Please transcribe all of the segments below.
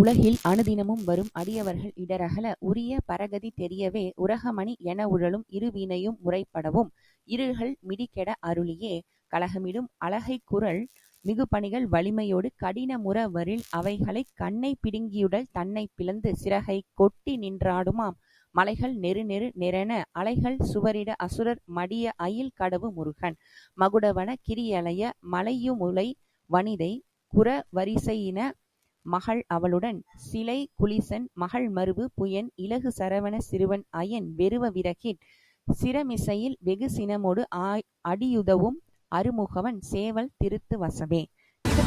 உலகில் அனுதினமும் வரும் அடியவர்கள் இடரகல உரிய பரகதி தெரியவே உரகமணி என உழலும் இருவினையும் முறைப்படவும் இருள்கள் மிடிக்கெட அருளியே. கலகமிடும் அழகை குரல் மிகுபணிகள் வலிமையோடு கடினமுற வரில் அவைகளை கண்ணை பிடுங்கியுடல் தன்னை பிளந்து சிறகை கொட்டி நின்றாடுமாம். மலைகள் நெரு நெரு நெரென அலைகள் சுவரிட அசுரர் மடிய அயில் கடவு முருகன். மகுடவன கிரியலைய மலையுமுலை வனிதை குற வரிசையின மகள் அவளுடன் சிலை குளிசன் மகள் மருவு புயன் இலகு சரவண சிறுவன் அயன் வெறுவ விரகின் சிரமிசையில் வெகு சினமோடு ஆய் அடியுதவும் அருமுகவன் சேவல் திருத்து வசவே இது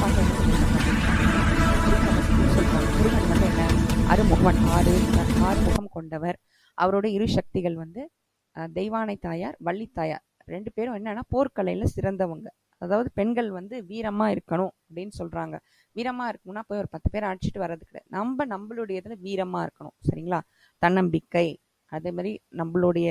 அருமுகவன் ஆறு ஆறுமுகம் கொண்டவர். அவரோட இரு சக்திகள் வந்து தெய்வானை தாயார் வள்ளி தாயார் ரெண்டு பேரும் என்னன்னா போர்க்கலையில சிறந்தவங்க. அதாவது பெண்கள் வந்து வீரமாக இருக்கணும் அப்படின்னு சொல்கிறாங்க வீரமாக இருக்கணும்னா போய் ஒரு பத்து பேர் அடிச்சுட்டு வர்றது கிடையாது. நம்ம நம்மளுடைய இதில் வீரமாக இருக்கணும். சரிங்களா? தன்னம்பிக்கை அதே மாதிரி நம்மளுடைய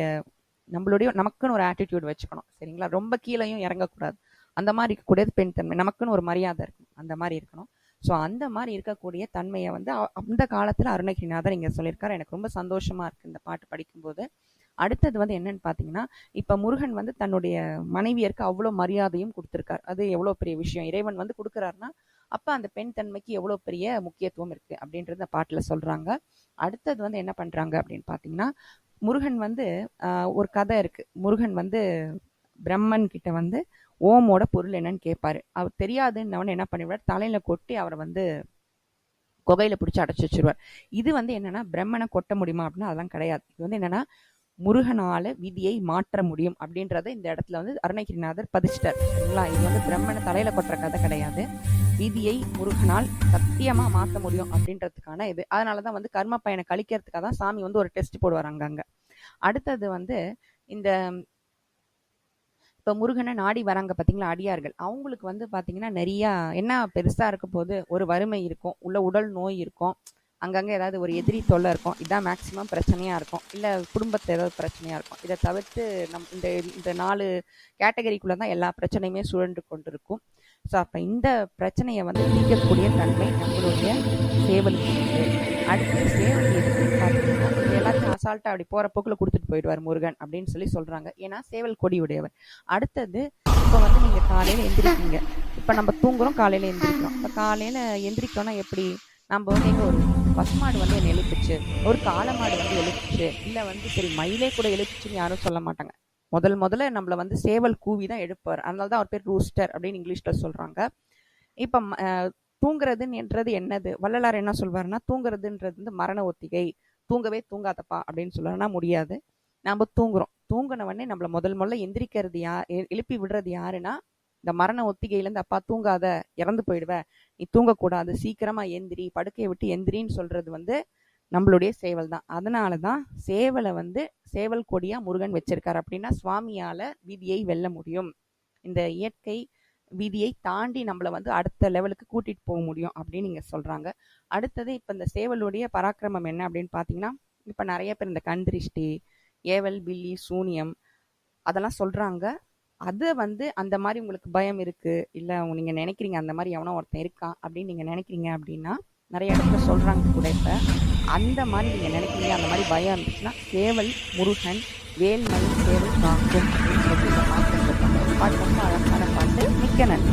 நம்மளுடைய நமக்குன்னு ஒரு ஆட்டிடியூட் வச்சுக்கணும். சரிங்களா? ரொம்ப கீழேயும் இறங்கக்கூடாது. அந்த மாதிரி இருக்கக்கூடியது பெண் தன்மை. நமக்குன்னு ஒரு மரியாதை இருக்கணும். அந்த மாதிரி இருக்கணும். ஸோ அந்த மாதிரி இருக்கக்கூடிய தன்மையை வந்து அந்த காலத்தில் அருணகிரிநாதர் இங்கே சொல்லியிருக்காரு. எனக்கு ரொம்ப சந்தோஷமாக இருக்குது இந்த பாட்டு படிக்கும்போது. அடுத்தது வந்து என்னன்னு பாத்தீங்கன்னா இப்ப முருகன் வந்து தன்னுடைய மனைவியருக்கு அவ்வளவு மரியாதையும் கொடுத்துருக்கார். அது எவ்வளவு பெரிய விஷயம்? இறைவன் வந்து கொடுக்குறாருன்னா அப்போ அந்த பெண் தன்மைக்கு எவ்வளவு பெரிய முக்கியத்துவம் இருக்கு அப்படின்றது இந்த பாட்டுல சொல்றாங்க. அடுத்தது வந்து என்ன பண்றாங்க அப்படின்னு பாத்தீங்கன்னா முருகன் வந்து ஆஹ், ஒரு கதை இருக்கு. முருகன் வந்து பிரம்மன் கிட்ட வந்து ஓமோட பொருள் என்னன்னு கேட்பாரு அவர் தெரியாதுன்னு என்ன பண்ணிவிடுவார் தலையில கொட்டி அவரை வந்து குகையில பிடிச்சி அடைச்சு வச்சிருவார். இது வந்து என்னன்னா பிரம்மனை கொட்ட முடியுமா அப்படின்னா அதெல்லாம் கிடையாது. இது வந்து என்னன்னா முருகனால விதியை மாற்ற முடியும் அப்படின்றத இந்த இடத்துல வந்து அருணகிரிநாதர் பதிச்சிட்டார். சரிங்களா? இது வந்து பிரம்மனை தலையில கொட்டுற கதை கிடையாது. விதியை முருகனால் சத்தியமா மாற்ற முடியும் அப்படின்றதுக்கான இது. அதனாலதான் வந்து கர்ம பயனை கழிக்கிறதுக்காக தான் சாமி வந்து ஒரு டெஸ்ட் போடுவார் அங்கங்க அடுத்தது வந்து இந்த இப்போ முருகனை நாடி வராங்க பார்த்தீங்களா அடியார்கள். அவங்களுக்கு வந்து பார்த்தீங்கன்னா நிறையா என்ன பெருசாக இருக்க போது ஒரு வறுமை இருக்கும் உள்ள உடல் நோய் இருக்கும். அங்கங்கே ஏதாவது ஒரு எதிரி தொல்லை இருக்கும். இதான் மேக்சிமம் பிரச்சனையாக இருக்கும். இல்லை குடும்பத்தில் ஏதாவது பிரச்சனையாக இருக்கும். இதை தவிர்த்து நம் இந்த இந்த நாலு கேட்டகரிக்குள்ளே தான் எல்லா பிரச்சனையுமே சுழன்று கொண்டிருக்கும். ஸோ அப்போ இந்த பிரச்சனையை வந்து தீர்க்கக்கூடிய தன்மை நம்மளுடைய சேவலுக்கு அடுத்து சேவல் எதுக்குன்னு பார்த்தீங்கன்னா எல்லாத்தையும் அசால்ட்டாக அப்படி போகிற போக்கில் கொடுத்துட்டு போயிடுவார் முருகன் அப்படின்னு சொல்லி சொல்கிறாங்க ஏன்னா சேவல் கொடி உடையவர். அடுத்தது இப்போ வந்து நீங்கள் காலையில் எந்திரிக்கீங்க இப்போ நம்ம தூங்குறோம் காலையில் எந்திரிக்கிறோம். இப்போ காலையில் எந்திரிக்கோன்னா எப்படி நம்ம வந்து எங்க ஒரு பசுமாடு வந்து என்னை எழுப்பிச்சு. ஒரு காளமாடு வந்து எழுப்பிச்சு. இல்லை வந்து சரி மயிலே கூட எழுப்பிச்சுன்னு யாரும் சொல்ல மாட்டாங்க. முதல் முதல்ல நம்மளை வந்து சேவல் கூவி தான் எழுப்பார். அதனால தான் அவர் பேர் ரூஸ்டர் அப்படின்னு இங்கிலீஷில் சொல்கிறாங்க இப்போ தூங்குறதுன்றது என்னது? வள்ளலார் என்ன சொல்வார்னா தூங்குறதுன்றது வந்து மரண ஒத்திகை. தூங்கவே தூங்காதப்பா அப்படின்னு சொல்லுவார்னா முடியாது. நம்ம தூங்குறோம். தூங்கின உடனே முதல் முதல்ல எந்திரிக்கிறது யா எ- எழுப்பி விடுறது யாருன்னா இந்த மரண ஒத்திகையில இருந்து அப்பா தூங்காத இறந்து போயிடுவ. நீ தூங்கக்கூடாது. சீக்கிரமா எந்திரி. படுக்கையை விட்டு எந்திரின்னு சொல்றது வந்து நம்மளுடைய சேவல் தான். அதனால தான் சேவலை வந்து சேவல் கொடியா முருகன் வச்சிருக்காரு. அப்படின்னா சுவாமியால விதியை வெல்ல முடியும். இந்த இயற்கை விதியை தாண்டி நம்மளை வந்து அடுத்த லெவலுக்கு கூட்டிட்டு போக முடியும் அப்படின்னு இங்க சொல்றாங்க. அடுத்தது இப்ப இந்த சேவலுடைய பராக்கிரமம் என்ன அப்படின்னு பாத்தீங்கன்னா இப்ப நிறைய பேர் இந்த கந்திரிஷ்டி ஏவல் பில்லி சூனியம் அதெல்லாம் சொல்றாங்க. அது வந்து அந்த மாதிரி உங்களுக்கு பயம் இருக்கு. இல்ல நீங்க நினைக்கிறீங்க அந்த மாதிரி எவனோ ஒருத்தன் இருக்கான் அப்படின்னு நீங்க நினைக்கிறீங்க அப்படின்னா நிறைய இடத்துல சொல்றாங்க கூட இப்ப. அந்த மாதிரி நீங்க நினைக்கிறீங்க அந்த மாதிரி பயம் இருந்துச்சுன்னா சேவல் முருகன் வேல்மணி சேவல் காக்கும் அப்படின்னு இந்த பாட்டு ரொம்ப அழகான பாட்டு. மிக்க நன்றி.